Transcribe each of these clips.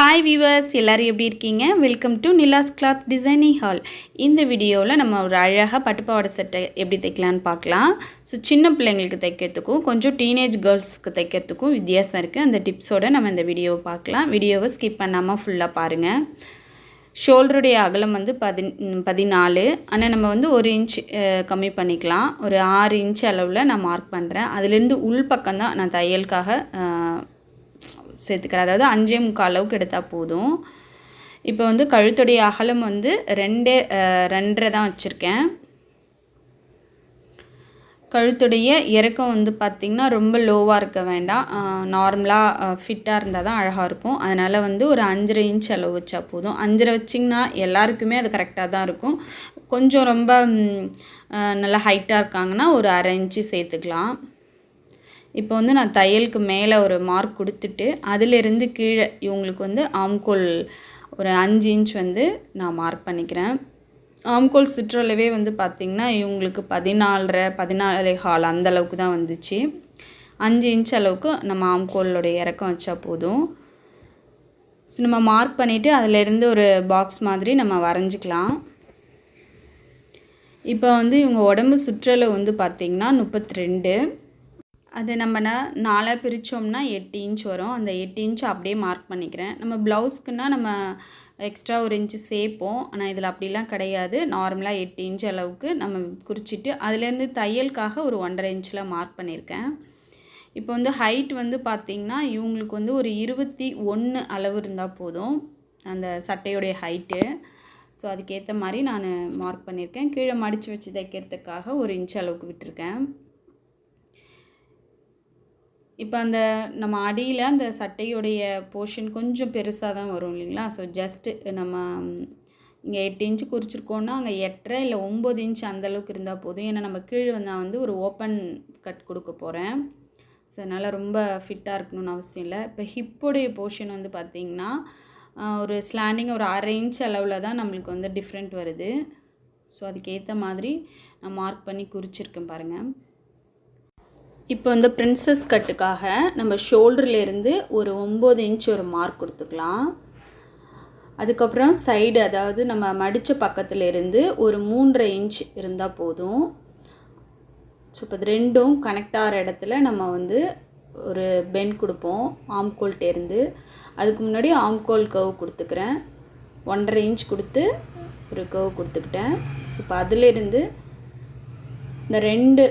Hi viewers எல்லோரும் எப்படி இருக்கீங்க? Welcome to Nila's cloth designing hall இந்த வீடியோவில் நம்ம ஒரு அழகாக பட்டுப்பாவாடை செட்டை எப்படி தைக்கலான்னு பார்க்கலாம். ஸோ சின்ன பிள்ளைங்களுக்கு தைக்கிறதுக்கும் கொஞ்சம் டீனேஜ் கேர்ள்ஸ்க்கு தைக்கிறதுக்கும் வித்தியாசம் இருக்குது அந்த டிப்ஸோடு நம்ம இந்த வீடியோவை பார்க்கலாம். வீடியோவை ஸ்கிப் பண்ணாமல் ஃபுல்லாக பாருங்கள் ஷோல்டருடைய அகலம் வந்து பதி பதினாலு. ஆனால் நம்ம வந்து ஒரு இன்ச் கம்மி பண்ணிக்கலாம். ஒரு ஆறு இன்ச் அளவில் நான் மார்க் பண்ணுறேன் அதுலேருந்து உள் பக்கம் தான் நான் தையலுக்காக சேர்த்துக்கிறேன். அதாவது அஞ்சே முக்கால் அளவுக்கு எடுத்தால் போதும். இப்போ வந்து கழுத்துடைய அகலம் வந்து ரெண்டே ரெண்டரை தான் வச்சுருக்கேன். கழுத்துடைய இறக்கம் வந்து பார்த்திங்கன்னா ரொம்ப லோவாக இருக்க வேண்டாம். நார்மலாக ஃபிட்டாக இருந்தால் தான் அழகாக இருக்கும். அதனால் வந்து ஒரு அஞ்சரை இன்ச் அளவு வச்சா போதும். அஞ்சரை வச்சிங்கன்னா எல்லாருக்குமே அது கரெக்டாக தான் இருக்கும். கொஞ்சம் ரொம்ப நல்லா ஹைட்டாக இருக்காங்கன்னா ஒரு அரை இன்ச்சு சேர்த்துக்கலாம். இப்போ வந்து நான் தையலுக்கு மேலே ஒரு மார்க் கொடுத்துட்டு அதிலிருந்து கீழே இவங்களுக்கு வந்து ஆம்கோல் ஒரு அஞ்சு இன்ச் வந்து நான் மார்க் பண்ணிக்கிறேன். ஆம்கோல் சுற்றளவே வந்து பார்த்திங்கன்னா இவங்களுக்கு பதினாலரை பதினாலே ஹால் அந்த அளவுக்கு தான் வந்துச்சு. அஞ்சு இன்ச் அளவுக்கு நம்ம ஆம்கோலோடைய இறக்கம் வச்சா போதும். ஸோ நம்ம மார்க் பண்ணிவிட்டு அதிலேருந்து ஒரு பாக்ஸ் மாதிரி நம்ம வரைஞ்சிக்கலாம். இப்போ வந்து இவங்க உடம்பு சுற்றளவு வந்து பார்த்திங்கன்னா முப்பத்தி ரெண்டு அது நம்ம நாலாக பிரித்தோம்னா எட்டு இன்ச் வரும். அந்த எட்டு இன்ச் அப்படியே மார்க் பண்ணிக்கிறேன். நம்ம ப்ளவுஸ்க்குன்னா நம்ம எக்ஸ்ட்ரா ஒரு இன்ச்சு சேர்ப்போம். ஆனால் இதில் அப்படிலாம் கிடையாது. நார்மலாக எட்டு இன்ச் அளவுக்கு நம்ம குறிச்சிட்டு அதுலேருந்து தையலுக்காக ஒரு ஒன்றரை இன்ச்சில் மார்க் பண்ணியிருக்கேன். இப்போ வந்து ஹைட் வந்து பார்த்திங்கன்னா இவங்களுக்கு வந்து ஒரு இருபத்தி ஒன்று அளவு இருந்தால் போதும். அந்த சட்டையுடைய ஹைட்டு ஸோ அதுக்கேற்ற மாதிரி நான் மார்க் பண்ணியிருக்கேன். கீழே மடித்து வச்சு தைக்கிறதுக்காக ஒரு இன்ச் அளவுக்கு விட்டுருக்கேன். இப்போ அந்த நம்ம அடியில் அந்த சட்டையுடைய போர்ஷன் கொஞ்சம் பெருசாக தான் வரும் இல்லைங்களா? ஸோ ஜஸ்ட்டு நம்ம இங்கே எட்டு இன்ச்சு குறிச்சிருக்கோன்னா அங்கே எட்டரை இல்லை ஒம்பது இன்ச் அந்த அளவுக்கு இருந்தால் போதும். ஏன்னா நம்ம கீழே வந்து நான் வந்து ஒரு ஓப்பன் கட் கொடுக்க போகிறேன் ஸோ அதனால் ரொம்ப ஃபிட்டாக இருக்கணும்னு அவசியம் இல்லை. இப்போ ஹிப்போடைய போர்ஷன் வந்து பார்த்திங்கன்னா ஒரு ஸ்லாண்டிங் ஒரு அரை இன்ச் அளவில் தான் நம்மளுக்கு வந்து டிஃப்ரெண்ட் வருது. ஸோ அதுக்கேற்ற மாதிரி நான் மார்க் பண்ணி குறிச்சிருக்கேன் பாருங்கள் இப்போ வந்து பிரின்சஸ் கட்டுக்காக நம்ம ஷோல்டர்லேருந்து ஒரு ஒம்பது இன்ச் ஒரு மார்க் கொடுத்துக்கலாம். அதுக்கப்புறம் சைடு அதாவது நம்ம மடித்த பக்கத்துலேருந்து ஒரு மூன்றரை இன்ச் இருந்தால் போதும். ஸோ இப்போ ரெண்டும் கனெக்ட் ஆகிற இடத்துல நம்ம வந்து ஒரு பெண்ட் கொடுப்போம் ஆம்கோல்ட்டேருந்து அதுக்கு முன்னாடி ஆம்கோல் கவ் கொடுத்துக்கிறேன். ஒன்றரை இன்ச் கொடுத்து ஒரு கவ் கொடுத்துக்கிட்டேன். ஸோ இப்போ அதிலேருந்து இந்த ரெண்டு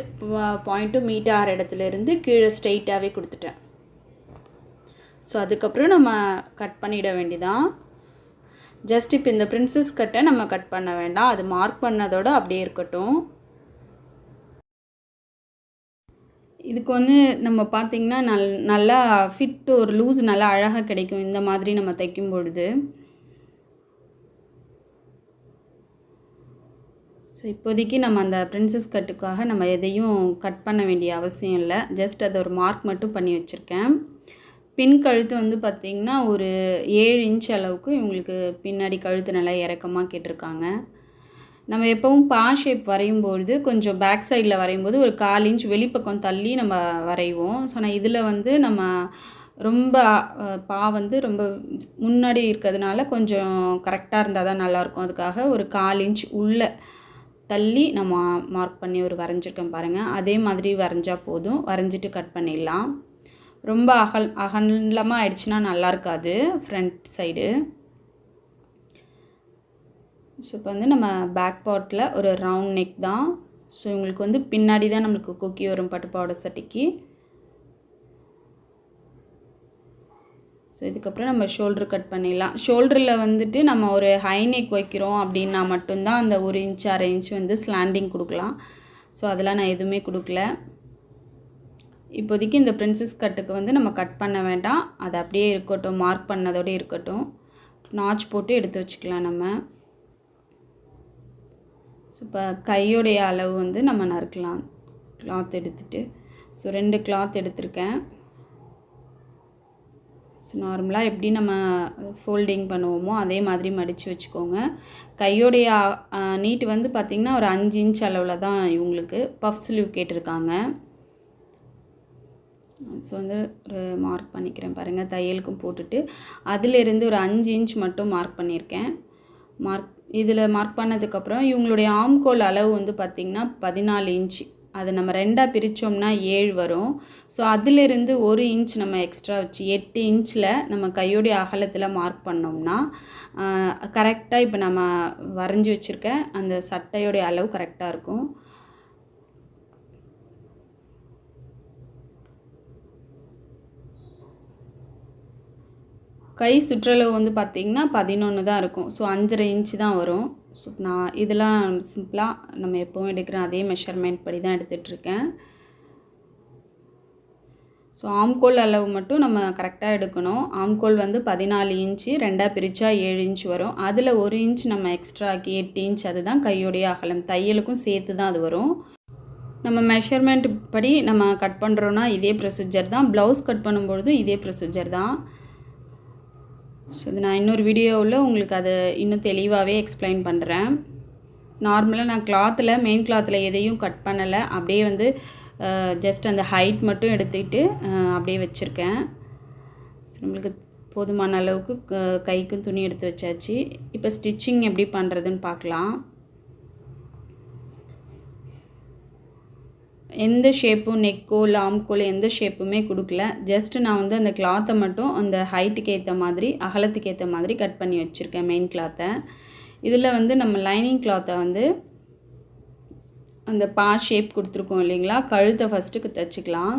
பாயிண்ட்டும் மீட் ஆகிற இடத்துல இருந்து கீழே ஸ்ட்ரெயிட்டாகவே கொடுத்துட்டேன். ஸோ அதுக்கப்புறம் நம்ம கட் பண்ணிட வேண்டிதான். ஜஸ்ட் இப்போ இந்த பிரின்சஸ் கட்டை நம்ம கட் பண்ண வேண்டாம். அது மார்க் பண்ணதோடு அப்படியே இருக்கட்டும். இதுக்கு வந்து நம்ம பார்த்திங்கன்னா நல் நல்லா ஃபிட் ஒரு லூஸ் நல்லா அழகாக கிடைக்கும். இந்த மாதிரி நம்ம தைக்கும் பொழுது ஸோ இப்போதைக்கு நம்ம அந்த பிரின்சஸ் கட்டுக்காக நம்ம எதையும் கட் பண்ண வேண்டிய அவசியம் இல்லை. ஜஸ்ட் அதை ஒரு மார்க் மட்டும் பண்ணி வச்சுருக்கேன். பின் கழுத்து வந்து பார்த்திங்கன்னா ஒரு ஏழு இன்ச் அளவுக்கு இவங்களுக்கு பின்னாடி கழுத்து நல்லா இறக்கமாக கேட்டிருக்காங்க. நம்ம எப்போவும் பா ஷேப் வரையும்பொழுது கொஞ்சம் பேக் சைடில் வரையும்போது ஒரு கால் இன்ச் வெளிப்பக்கம் தள்ளி நம்ம வரைவோம். ஸோ நான் இதில் வந்து நம்ம ரொம்ப பா வந்து ரொம்ப முன்னாடி இருக்கிறதுனால கொஞ்சம் கரெக்டாக இருந்தால் தான் நல்லாயிருக்கும் அதுக்காக ஒரு கால் இன்ச் உள்ளே தள்ளி நம்ம மார்க் பண்ணி ஒரு வரைஞ்சிருக்கேன் பாருங்கள் அதே மாதிரி வரைஞ்சால் போதும். வரைஞ்சிட்டு கட் பண்ணிடலாம். ரொம்ப அகல் அகலமாக ஆயிடுச்சுன்னா நல்லா இருக்காது ஃப்ரண்ட் சைடு ஸோ இப்போ வந்து நம்ம பேக் பார்ட்டில் ஒரு ரவுண்ட் நெக் தான். ஸோ இவங்களுக்கு வந்து பின்னாடி தான் நம்மளுக்கு குக்கி வரும் பட்டுப்பாவோட சட்டைக்கு. ஸோ இதுக்கப்புறம் நம்ம ஷோல்ட்ரு கட் பண்ணிடலாம். ஷோல்டரில் வந்துட்டு நம்ம ஒரு ஹைநெக் வைக்கிறோம் அப்படின்னா மட்டும்தான் அந்த ஒரு இன்ச் அரை இன்ச் வந்து ஸ்லாண்டிங் கொடுக்கலாம். ஸோ அதெல்லாம் நான் எதுவுமே கொடுக்கல. இப்போதைக்கு இந்த பிரின்சஸ் கட்டுக்கு வந்து நம்ம கட் பண்ண வேண்டாம். அது அப்படியே இருக்கட்டும் மார்க் பண்ணதோடு இருக்கட்டும். நாச் போட்டு எடுத்து வச்சுக்கலாம் நம்ம. ஸோ இப்போ கையோடைய அளவு வந்து நம்ம நறுக்கலாம். கிளாத் எடுத்துகிட்டு ஸோ ரெண்டு கிளாத் எடுத்திருக்கேன். ஸோ நார்மலாக எப்படி நம்ம ஃபோல்டிங் பண்ணுவோமோ அதே மாதிரி மடித்து வச்சுக்கோங்க. கையோடைய நீட் வந்து பார்த்திங்கன்னா ஒரு அஞ்சு இன்ச் அளவில் தான் இவங்களுக்கு பஃப் ஸ்லீவ் கேட்டிருக்காங்க. ஸோ வந்து ஒரு மார்க் பண்ணிக்கிறேன் பாருங்கள் தையலுக்கும் போட்டுட்டு. அதிலிருந்து ஒரு அஞ்சு இன்ச் மட்டும் மார்க் பண்ணியிருக்கேன். மார்க் இதில் மார்க் பண்ணதுக்கப்புறம் இவங்களுடைய ஆம்கோல் அளவு வந்து பார்த்திங்கன்னா பதினாலு இன்ச் அது நம்ம ரெண்டாக பிரித்தோம்னா ஏழு வரும். ஸோ அதிலிருந்து ஒரு இன்ச் நம்ம எக்ஸ்ட்ரா வச்சு எட்டு இன்ச்சில் நம்ம கையோடைய அகலத்தில் மார்க் பண்ணோம்னா கரெக்டாக இப்போ நம்ம வரைஞ்சி வச்சுருக்க அந்த சட்டையோடைய அளவு கரெக்டாக இருக்கும். கை சுற்றளவு வந்து பார்த்திங்கன்னா பதினொன்று தான் இருக்கும். ஸோ அஞ்சரை இன்ச்சு தான் வரும். ஸோ நான் இதெல்லாம் சிம்பிளாக நம்ம எப்போவும் எடுக்கிற அதே மெஷர்மெண்ட் படி தான் எடுத்துகிட்ருக்கேன் ஸோ ஆம்கோல் அளவு மட்டும் நம்ம கரெக்டாக எடுக்கணும். ஆம்கோல் வந்து பதினாலு இன்ச்சு ரெண்டாக பிரித்தா ஏழு இன்ச் வரும். அதில் ஒரு இன்ச் நம்ம எக்ஸ்ட்ரா ஆக்கி எட்டு இன்ச் அதுதான் கையோடைய அகலம். தையலுக்கும் சேர்த்து தான் அது வரும். நம்ம மெஷர்மெண்ட் படி நம்ம கட் பண்ணுறோன்னா இதே ப்ரொசீஜர் தான். ப்ளவுஸ் கட் பண்ணும்பொழுதும் இதே ப்ரொசீஜர் தான். ஸோ இது நான் இன்னொரு வீடியோவில் உங்களுக்கு அதை இன்னும் தெளிவாகவே எக்ஸ்பிளைன் பண்ணுறேன் நார்மலாக நான் கிளாத்தில் மெயின் கிளாத்தில் எதையும் கட் பண்ணலை. அப்படியே வந்து ஜஸ்ட் அந்த ஹைட் மட்டும் எடுத்துக்கிட்டு அப்படியே வச்சுருக்கேன். ஸோ நம்மளுக்கு போதுமான அளவுக்கு கைக்கும் துணி எடுத்து வச்சாச்சு. இப்போ ஸ்டிச்சிங் எப்படி பண்ணுறதுன்னு பார்க்கலாம். எந்த ஷேப்பும் நெக்கோ இல்லை எந்த ஷேப்புமே கொடுக்கல. ஜஸ்ட் நான் வந்து அந்த கிளாத்தை மட்டும் அந்த ஹைட்டுக்கு ஏற்ற மாதிரி அகலத்துக்கு ஏற்ற மாதிரி கட் பண்ணி வச்சுருக்கேன் மெயின் கிளாத்தை இதில் வந்து நம்ம லைனிங் கிளாத்தை வந்து அந்த பா ஷேப் கொடுத்துருக்கோம் இல்லைங்களா? கழுத்தை ஃபஸ்ட்டுக்கு தைச்சிக்கலாம்.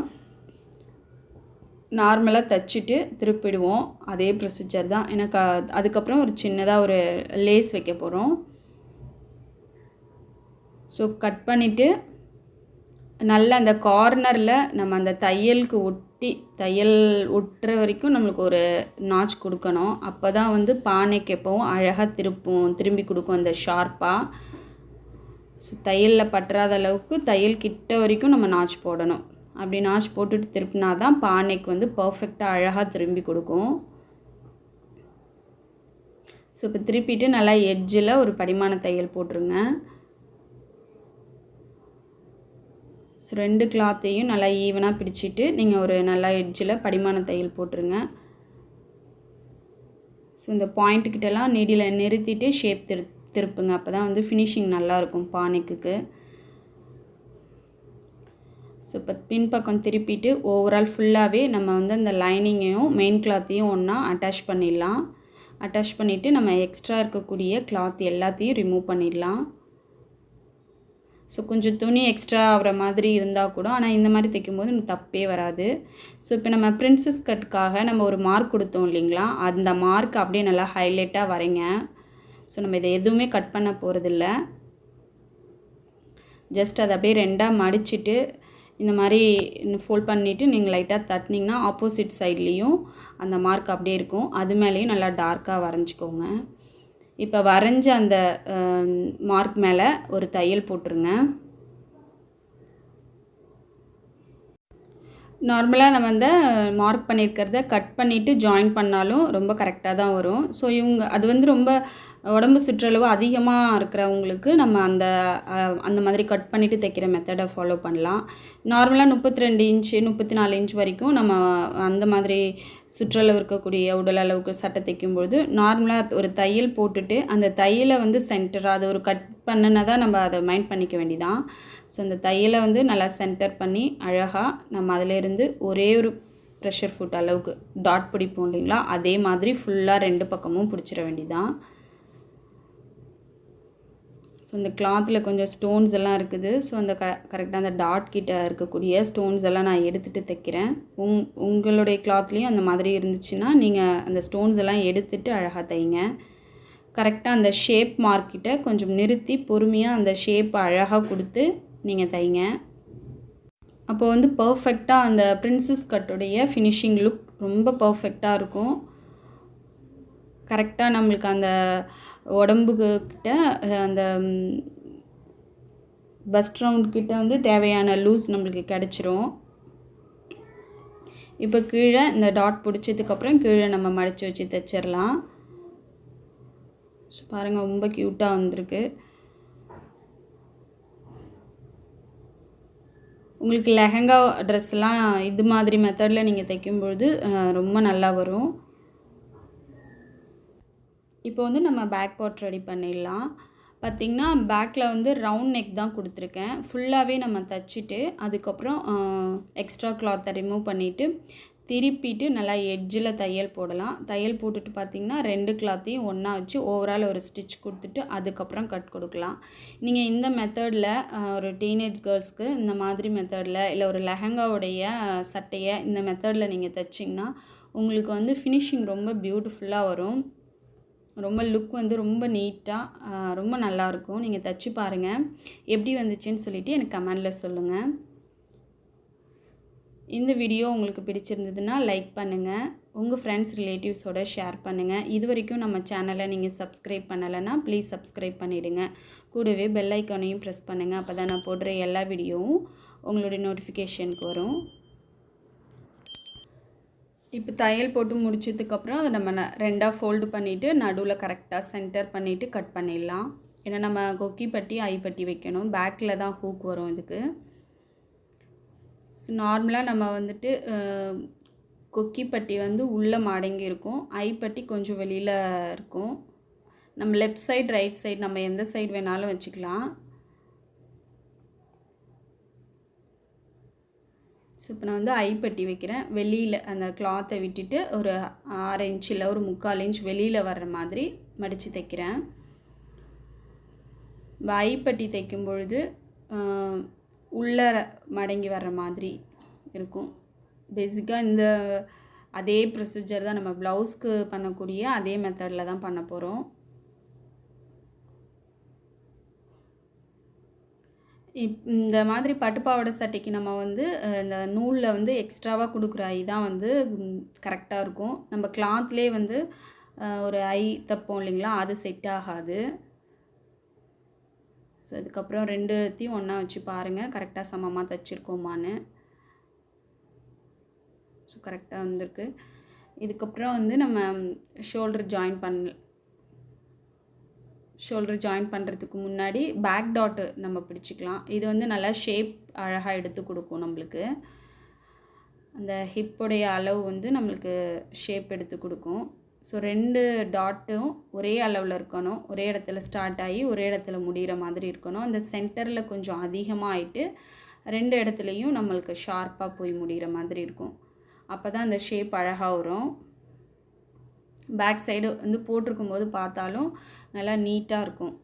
நார்மலாக தைச்சிட்டு திருப்பிடுவோம். அதே ப்ரொசீஜர் தான். எனக்கு அதுக்கப்புறம் ஒரு சின்னதாக ஒரு லேஸ் வைக்க போகிறோம் ஸோ கட் பண்ணிவிட்டு நல்ல அந்த கார்னரில் நம்ம அந்த தையலுக்கு ஒட்டி தையல் ஒட்டுற வரைக்கும் நம்மளுக்கு ஒரு நாச் கொடுக்கணும். அப்போ தான் வந்து பானைக்கு எப்போவும் அழகாக திருப்பும் திரும்பி கொடுக்கும் அந்த ஷார்ப்பாக ஸோ தையலில் பற்றாத அளவுக்கு தையல் கிட்ட வரைக்கும் நம்ம நாச் போடணும். அப்படி நாச் போட்டுட்டு திருப்பினா தான் பானைக்கு வந்து பர்ஃபெக்டாக அழகாக திரும்பி கொடுக்கும். ஸோ இப்போ திருப்பிட்டு நல்லா எட்ஜில் ஒரு படிமான தையல் போட்டுருங்க. ஸோ ரெண்டு கிளாத்தையும் நல்லா ஈவனாக பிடிச்சிட்டு நீங்கள் ஒரு நல்லா எட்ஜில் படிமான தையல் போட்டுருங்க. ஸோ இந்த பாயிண்ட்டுக்கிட்டலாம் நெடியில் நிறுத்திட்டு ஷேப் திரு திருப்புங்க. அப்போ தான் வந்து ஃபினிஷிங் நல்லாயிருக்கும் பானைக்குக்கு. ஸோ இப்போ பின்பக்கம் திருப்பிட்டு ஓவரால் ஃபுல்லாகவே நம்ம வந்து அந்த லைனிங்கையும் மெயின் கிளாத்தையும் ஒன்றா அட்டாச் பண்ணிடலாம். அட்டாச் பண்ணிவிட்டு நம்ம எக்ஸ்ட்ரா இருக்கக்கூடிய கிளாத் எல்லாத்தையும் ரிமூவ் பண்ணிடலாம். ஸோ கொஞ்சம் துணி எக்ஸ்ட்ரா ஆகிற மாதிரி இருந்தால் கூட ஆனால் இந்த மாதிரி தைக்கும்போது நமக்கு தப்பே வராது. ஸோ இப்போ நம்ம பிரின்சஸ் கட்டுக்காக நம்ம ஒரு மார்க் கொடுத்தோம் இல்லைங்களா? அந்த மார்க் அப்படியே நல்லா ஹைலைட்டாக வரைங்க. ஸோ நம்ம இதை எதுவுமே கட் பண்ண போகிறதில்ல ஜஸ்ட் அதை அப்படியே ரெண்டாக மடிச்சுட்டு இந்த மாதிரி ஃபோல்ட் பண்ணிவிட்டு நீங்கள் லைட்டாக தட்டினீங்கன்னா ஆப்போசிட் சைட்லேயும் அந்த மார்க் அப்படியே இருக்கும். அது மேலேயும் நல்லா டார்க்காக வரைஞ்சிக்கோங்க. இப்போ வரைஞ்ச அந்த மார்க் மேலே ஒரு தையல் போட்டுருங்க. நார்மலாக நம்ம வந்து மார்க் பண்ணியிருக்கிறத கட் பண்ணிவிட்டு ஜாயின் பண்ணாலும் ரொம்ப கரெக்டாக தான் வரும். ஸோ இவங்க அது வந்து ரொம்ப உடம்பு சுற்றளவு அதிகமாக இருக்கிறவங்களுக்கு நம்ம அந்த அந்த மாதிரி கட் பண்ணிவிட்டு தைக்கிற மெத்தடை ஃபாலோ பண்ணலாம். நார்மலாக முப்பத்தி ரெண்டு இன்ச்சு முப்பத்தி நாலு இன்ச் வரைக்கும் நம்ம அந்த மாதிரி சுற்றளவு இருக்கக்கூடிய உடல் அளவுக்கு சட்டை தைக்கும்பொழுது நார்மலாக ஒரு தையல் போட்டுட்டு அந்த தையலை வந்து சென்டராக அதை ஒரு கட் பண்ணுனா தான் நம்ம அதை மைண்ட் பண்ணிக்க வேண்டிதான் ஸோ அந்த தையலை வந்து நல்லா சென்டர் பண்ணி அழகாக நம்ம அதிலேருந்து ஒரே ஒரு ப்ரெஷர் ஃபுட் அளவுக்கு டாட் பிடிப்போம் இல்லைங்களா? அதே மாதிரி ஃபுல்லாக ரெண்டு பக்கமும் பிடிச்சிட வேண்டிதான் ஸோ இந்த கிளாத்தில் கொஞ்சம் ஸ்டோன்ஸ் எல்லாம் இருக்குது. ஸோ அந்த க கரெக்டாக அந்த டாட் கிட்ட இருக்கக்கூடிய ஸ்டோன்ஸ் எல்லாம் நான் எடுத்துகிட்டு தைக்கிறேன். உங் உங்களுடைய கிளாத்லேயும் அந்த மாதிரி இருந்துச்சுன்னா நீங்கள் அந்த ஸ்டோன்ஸ் எல்லாம் எடுத்துகிட்டு அழகாக தைங்க. கரெக்டாக அந்த ஷேப் மார்க்கிட்ட கொஞ்சம் நிறுத்தி பொறுமையாக அந்த ஷேப்பை அழகாக கொடுத்து நீங்கள் தைங்க. அப்போ வந்து பர்ஃபெக்டாக அந்த பிரின்சஸ் கட்டுடைய ஃபினிஷிங் லுக் ரொம்ப பர்ஃபெக்டாக இருக்கும். கரெக்டாக நம்மளுக்கு அந்த உடம்புக்கு கிட்ட அந்த பஸ்ட் ரவுண்ட் கிட்ட வந்து தேவையான லூஸ் நம்மளுக்கு கிடச்சிரும். இப்போ கீழே இந்த டாட் பிடிச்சதுக்கப்புறம் கீழே நம்ம மடித்து வச்சு தைச்சிடலாம் ஸோ பாருங்கள் ரொம்ப க்யூட்டாக வந்திருக்கு. உங்களுக்கு லெஹங்கா ட்ரெஸ்லாம் இது மாதிரி மெத்தடில் நீங்கள் தைக்கும்பொழுது ரொம்ப நல்லா வரும். இப்போ வந்து நம்ம பேக் பார்ட் ரெடி பண்ணிடலாம். பார்த்திங்கன்னா பேக்கில் வந்து ரவுண்ட் நெக் தான் கொடுத்துருக்கேன். ஃபுல்லாகவே நம்ம தச்சுட்டு அதுக்கப்புறம் எக்ஸ்ட்ரா கிளாத்தை ரிமூவ் பண்ணிவிட்டு திருப்பிட்டு நல்லா எட்ஜில் தையல் போடலாம். தையல் போட்டுட்டு பார்த்திங்கன்னா ரெண்டு கிளாத்தையும் ஒன்றா வச்சு ஓவரால் ஒரு ஸ்டிச் கொடுத்துட்டு அதுக்கப்புறம் கட் கொடுக்கலாம். நீங்கள் இந்த மெத்தடில் ஒரு டீனேஜ் கேர்ள்ஸ்க்கு இந்த மாதிரி மெத்தடில் இல்லை ஒரு லெஹங்காவுடைய சட்டையை இந்த மெத்தடில் நீங்கள் தைச்சிங்கன்னா உங்களுக்கு வந்து ஃபினிஷிங் ரொம்ப பியூட்டிஃபுல்லாக வரும். ரொம்ப லுக் வந்து ரொம்ப நீட்டாக ரொம்ப நல்லாயிருக்கும் நீங்கள் தச்சு பாருங்கள் எப்படி வந்துச்சுன்னு சொல்லிவிட்டு எனக்கு கமெண்டில் சொல்லுங்கள் இந்த வீடியோ உங்களுக்கு பிடிச்சிருந்ததுன்னா லைக் பண்ணுங்கள் உங்கள் ஃப்ரெண்ட்ஸ் ரிலேட்டிவ்ஸோட ஷேர் பண்ணுங்கள் இது வரைக்கும் நம்ம சேனலை நீங்கள் சப்ஸ்கிரைப் பண்ணலைன்னா ப்ளீஸ் சப்ஸ்கிரைப் பண்ணிவிடுங்க கூடவே பெல் ஐக்கானையும் ப்ரெஸ் பண்ணுங்கள் அப்போ தான் நான் போடுற எல்லா வீடியோவும் உங்களுடைய நோட்டிஃபிகேஷனுக்கு வரும். இப்போ தையல் போட்டு முடிச்சதுக்கப்புறம் அதை நம்ம ந- ரெண்டாக ஃபோல்டு பண்ணிவிட்டு நடுவில் கரெக்டாக சென்டர் பண்ணிவிட்டு கட் பண்ணிடலாம். ஏன்னா நம்ம கொக்கி பட்டி ஐ பட்டி வைக்கணும். பேக்கில் தான் ஹூக் வரும் இதுக்கு. ஸோ நார்மலாக நம்ம வந்துட்டு கொக்கி பட்டி வந்து உள்ளே மடங்கி இருக்கும். ஐ பட்டி கொஞ்சம் வெளியில் இருக்கும். நம்ம லெஃப்ட் சைடு ரைட் சைடு நம்ம எந்த சைடு வேணாலும் வச்சுக்கலாம். ஸோ இப்போ நான் வந்து ஐப்பட்டி வைக்கிறேன். வெளியில் அந்த கிளாத்தை விட்டுட்டு ஒரு ஆறு இன்ச் இல்லை ஒரு முக்கால் இன்ச் வெளியில் வர்ற மாதிரி மடித்து தைக்கிறேன். ஐப்பட்டி தைக்கும் பொழுது உள்ள மடங்கி வர்ற மாதிரி இருக்கும். பேசிக்காக இந்த அதே ப்ரொசீஜர் தான் நம்ம ப்ளவுஸ்க்கு பண்ணக்கூடிய அதே மெத்தடில் தான் பண்ண போகிறோம் இப் இந்த மாதிரி பட்டுப்பாவாடை சட்டைக்கு நம்ம வந்து இந்த நூலில் வந்து எக்ஸ்ட்ராவாக கொடுக்குற ஐ தான் வந்து கரெக்டாக இருக்கும். நம்ம கிளாத்லேயே வந்து ஒரு ஐ தைப்போம் இல்லைங்களா? அது செட் ஆகாது. ஸோ இதுக்கப்புறம் ரெண்டுத்தையும் ஒன்றா வச்சு பாருங்கள் கரெக்டாக சமமாக தைச்சிருக்கோமான்னு. ஸோ கரெக்டாக வந்திருக்கு. இதுக்கப்புறம் வந்து நம்ம ஷோல்டர் ஜாயின் பண்ண ஷோல்டர் ஜாயின் பண்ணுறதுக்கு முன்னாடி பேக் டாட்டு நம்ம பிடிச்சிக்கலாம். இது வந்து நல்லா ஷேப் அழகாக எடுத்து கொடுக்கும் நம்மளுக்கு. அந்த ஹிப்புடைய அளவு வந்து நம்மளுக்கு ஷேப் எடுத்து கொடுக்கும். ஸோ ரெண்டு டாட்டும் ஒரே அளவில் இருக்கணும். ஒரே இடத்துல ஸ்டார்ட் ஆகி ஒரே இடத்துல முடிகிற மாதிரி இருக்கணும். அந்த சென்டரில் கொஞ்சம் அதிகமாக ஆயிட்டு ரெண்டு இடத்துலையும் நம்மளுக்கு ஷார்ப்பாக போய் முடிகிற மாதிரி இருக்கும். அப்போ தான் அந்த ஷேப் அழகாக வரும். பேக் சைடு வந்து போட்டிருக்கும் போது பார்த்தாலும் நல்லா நீட்டாக இருக்கும்.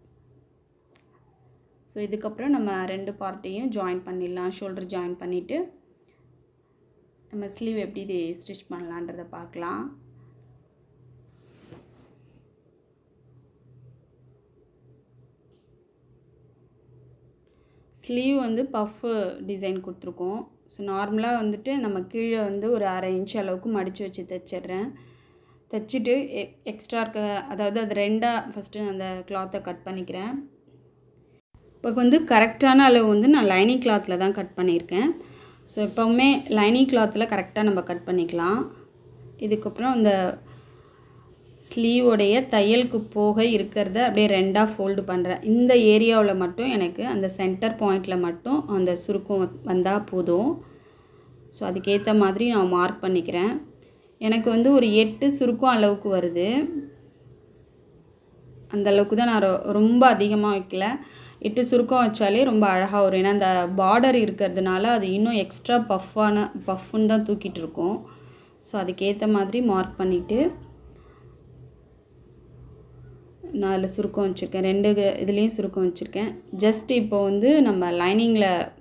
ஸோ இதுக்கப்புறம் நம்ம ரெண்டு பார்ட்டையும் ஜாயின் பண்ணிடலாம். ஷோல்டர் ஜாயின் பண்ணிவிட்டு நம்ம ஸ்லீவ் எப்படி ஸ்டிச் பண்ணலான்றதை பார்க்கலாம். ஸ்லீவ் வந்து பஃப்பு டிசைன் கொடுத்துருக்கோம். ஸோ நார்மலாக வந்துட்டு நம்ம கீழே வந்து ஒரு அரை இன்ச் அளவுக்கு மடித்து வச்சு தைச்சிட்றேன். தைச்சிட்டு எக்ஸ்ட்ரா இருக்க அதாவது அது ரெண்டாக ஃபஸ்ட்டு அந்த கிளாத்தை கட் பண்ணிக்கிறேன். இப்போ வந்து கரெக்டான அளவு வந்து நான் லைனிங் கிளாத்தில் தான் கட் பண்ணியிருக்கேன். ஸோ எப்போவுமே லைனிங் கிளாத்தில் கரெக்டாக நம்ம கட் பண்ணிக்கலாம். இதுக்கப்புறம் அந்த ஸ்லீவோடைய தையலுக்கு போக இருக்கிறத அப்படியே ரெண்டாக ஃபோல்டு பண்ணுறேன் இந்த ஏரியாவில் மட்டும் எனக்கு அந்த சென்டர் பாயிண்டில் மட்டும் அந்த சுருக்கம் வந்தால் போதும். ஸோ அதுக்கேற்ற மாதிரி நான் மார்க் பண்ணிக்கிறேன். எனக்கு வந்து ஒரு எட்டு சுருக்கம் அளவுக்கு வருது. அந்த அளவுக்கு தான் நான் ரொ- ரொம்ப அதிகமாக வைக்கல. எட்டு சுருக்கம் வச்சாலே ரொம்ப அழகாக வரும். ஏன்னா அந்த பார்டர் இருக்கிறதுனால அது இன்னும் எக்ஸ்ட்ரா பஃப்பான பஃப்னு தான் தூக்கிட்டு இருக்கும். ஸோ அதுக்கேற்ற மாதிரி மார்க் பண்ணிவிட்டு நான் அதில் சுருக்கம் வச்சுருக்கேன். ரெண்டு இதுலேயும் சுருக்கம் வச்சுருக்கேன். ஜஸ்ட் இப்போ வந்து நம்ம லைனிங்கில்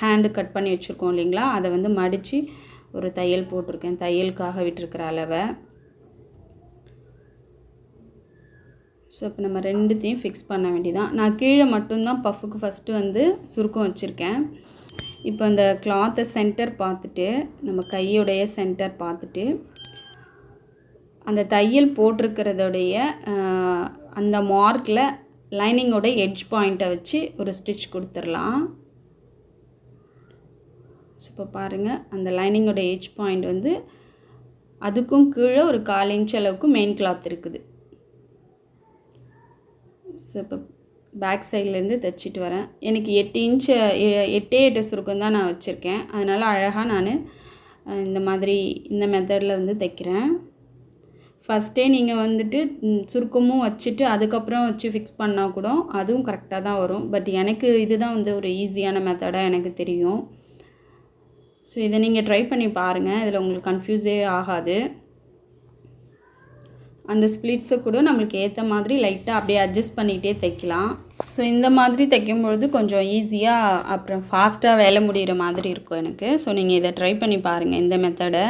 ஹேண்டு கட் பண்ணி வச்சுருக்கோம் இல்லைங்களா? அதை வந்து மடித்து ஒரு தையல் போட்டிருக்கேன். தையலுக்காக விட்டிருக்கிற அளவை. ஸோ இப்போ நம்ம ரெண்டுத்தையும் ஃபிக்ஸ் பண்ண வேண்டியதான் நான் கீழே மட்டும்தான் பஃபுக்கு ஃபஸ்ட்டு வந்து சுருக்கம் வச்சுருக்கேன். இப்போ அந்த கிளாத்தை சென்டர் பார்த்துட்டு நம்ம கையுடைய சென்டர் பார்த்துட்டு அந்த தையல் போட்டிருக்கிறதுடைய அந்த மார்க்கில் லைனிங்கோட எட்ஜ் பாயிண்ட்டை வச்சு ஒரு ஸ்டிச் கொடுத்துடலாம். ஸோ இப்போ பாருங்கள் அந்த லைனிங்கோட ஏஜ் பாயிண்ட் வந்து அதுக்கும் கீழே ஒரு கால் இன்ச் அளவுக்கு மெயின் கிளாத் இருக்குது. ஸோ இப்போ பேக் சைட்லேருந்து தைச்சிட்டு வரேன். எனக்கு எட்டு இன்ச்சு எட்டே எட்டு சுருக்கம் தான் நான் வச்சுருக்கேன். அதனால் அழகாக நான் இந்த மாதிரி இந்த மெத்தடில் வந்து தைக்கிறேன். ஃபஸ்ட்டே நீங்கள் வந்துட்டு சுருக்கமும் வச்சுட்டு அதுக்கப்புறம் வச்சு ஃபிக்ஸ் பண்ணால் கூட அதுவும் கரெக்டாக தான் வரும். பட் எனக்கு இதுதான் வந்து ஒரு ஈஸியான மெத்தடாக எனக்கு தெரியும். ஸோ இதை நீங்கள் ட்ரை பண்ணி பாருங்கள் இதில் உங்களுக்கு கன்ஃபியூஸே ஆகாது. அந்த ஸ்ப்ளிட்ஸை கூட நம்மளுக்கு ஏற்ற மாதிரி லைட்டாக அப்படியே அட்ஜஸ்ட் பண்ணிகிட்டே தைக்கலாம். ஸோ இந்த மாதிரி தைக்கும் பொழுது கொஞ்சம் ஈஸியாக அப்புறம் ஃபாஸ்ட்டாக வேலை முடிகிற மாதிரி இருக்கும் எனக்கு. ஸோ நீங்கள் இதை ட்ரை பண்ணி பாருங்கள் இந்த மெத்தடை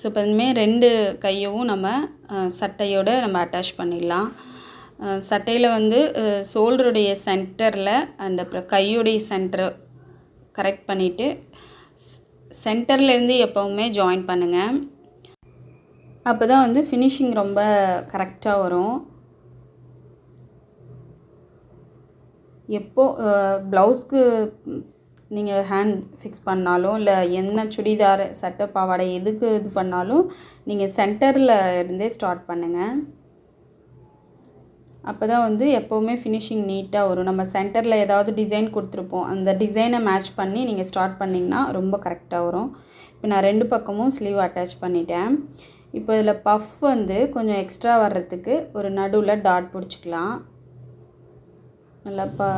ஸோ இப்போ இனிமேல் ரெண்டு கையவும் நம்ம சட்டையோடு நம்ம அட்டாச் பண்ணிடலாம். சட்டையில் வந்து ஷோல்டருடைய சென்டரில் அண்ட் அப்புறம் கையுடைய சென்டர் கரெக்ட் பண்ணிவிட்டு சென்டர்லேருந்து எப்போவுமே ஜாயின் பண்ணுங்கள் அப்போ தான் வந்து ஃபினிஷிங் ரொம்ப கரெக்டாக வரும். எப்போ ப்ளவுஸ்க்கு நீங்கள் ஹேண்ட் ஃபிக்ஸ் பண்ணாலும் இல்லை என்ன சுடிதார் சட்டை பாவாடை எதுக்கு இது பண்ணாலும் நீங்கள் சென்டரில் இருந்தே ஸ்டார்ட் பண்ணுங்கள் அப்போ தான் வந்து எப்போவுமே ஃபினிஷிங் நீட்டாக வரும். நம்ம சென்டரில் ஏதாவது டிசைன் கொடுத்துருப்போம். அந்த டிசைனை மேட்ச் பண்ணி நீங்கள் ஸ்டார்ட் பண்ணிங்கன்னா ரொம்ப கரெக்டாக வரும். இப்போ நான் ரெண்டு பக்கமும் ஸ்லீவ் அட்டாச் பண்ணிட்டேன். இப்போ இதில் பஃப் வந்து கொஞ்சம் எக்ஸ்ட்ரா வர்றதுக்கு ஒரு நடுவில் டாட் பிடிச்சிக்கலாம். நல்லா ப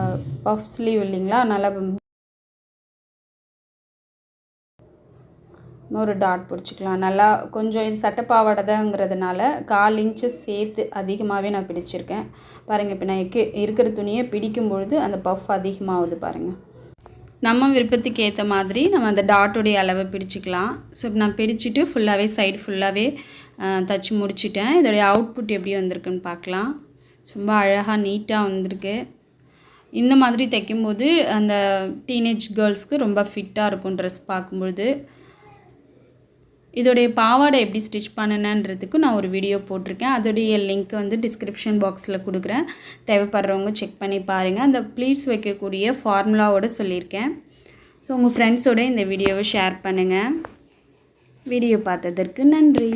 பஃப் ஸ்லீவ் இல்லைங்களா? நல்லா ஒரு டாட் பிடிச்சிக்கலாம். நல்லா கொஞ்சம் இது சட்டப்பாவாடை தாங்கிறதுனால கால் இன்ச்சு சேர்த்து அதிகமாகவே நான் பிடிச்சிருக்கேன். பாருங்கள் இப்போ நான் இருக்கிற துணியை பிடிக்கும் பொழுது அந்த பஃப் அதிகமாகுது பாருங்கள் நம்ம விருப்பத்துக்கு ஏற்ற மாதிரி நம்ம அந்த டாட்டோடைய அளவை பிடிச்சிக்கலாம். ஸோ நான் பிடிச்சிட்டு ஃபுல்லாகவே சைடு ஃபுல்லாகவே தச்சு முடிச்சிட்டேன். இதோடைய அவுட்புட் எப்படி வந்திருக்குன்னு பார்க்கலாம். ரொம்ப அழகாக நீட்டாக வந்திருக்கு. இந்த மாதிரி தைக்கும்போது அந்த டீனேஜ் கேர்ள்ஸ்க்கு ரொம்ப ஃபிட்டாக இருக்கும் ட்ரெஸ் பார்க்கும்பொழுது. இதோடைய பாவாடை எப்படி ஸ்டிச் பண்ணினன்றதுக்கு நான் ஒரு வீடியோ போட்டிருக்கேன். அதோடைய லிங்க் வந்து டிஸ்கிரிப்ஷன் பாக்ஸில் கொடுக்குறேன். தேவைப்படுறவங்க செக் பண்ணி பாருங்கள் அந்த ப்ளீட்ஸ் வைக்கக்கூடிய ஃபார்முலாவோடு சொல்லியிருக்கேன். ஸோ உங்கள் ஃப்ரெண்ட்ஸோட இந்த வீடியோவை ஷேர் பண்ணுங்கள் வீடியோ பார்த்ததற்கு நன்றி.